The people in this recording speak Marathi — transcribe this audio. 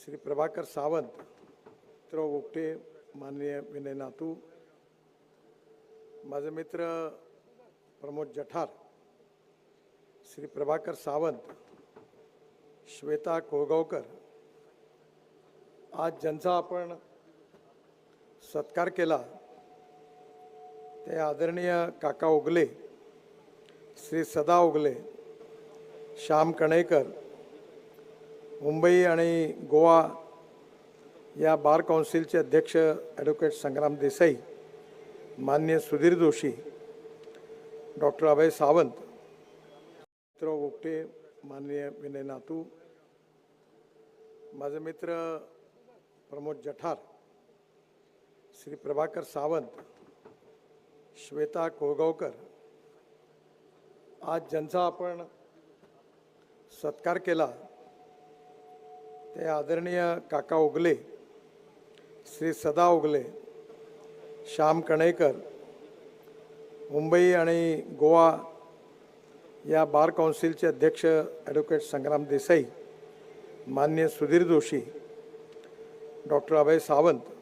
श्री प्रभाकर सावंत मित्र गोपटे माननीय विनय नातू माझे मित्र प्रमोद जठार श्री प्रभाकर सावंत श्वेता कोळगावकर आज ज्यांचा आपण सत्कार केला ते आदरणीय काका ओगले श्री सदा ओगले श्याम कणेकर मुंबई आणि गोवा या बार काउन्सिलचे अध्यक्ष ॲडव्होकेट संग्राम देसाई मान्य सुधीर जोशी डॉक्टर अभय सावंत मित्र गोपटे माननीय विनय नातू माझे मित्र प्रमोद जठार श्री प्रभाकर सावंत श्वेता कोळगावकर आज ज्यांचा आपण सत्कार केला ते आदरणीय काका ओगले श्री सदा ओगले श्याम कणेकर मुंबई आणि गोवा या बार काउन्सिलचे अध्यक्ष ॲडव्होकेट संग्राम देसाई मान्य सुधीर जोशी डॉक्टर अभय सावंत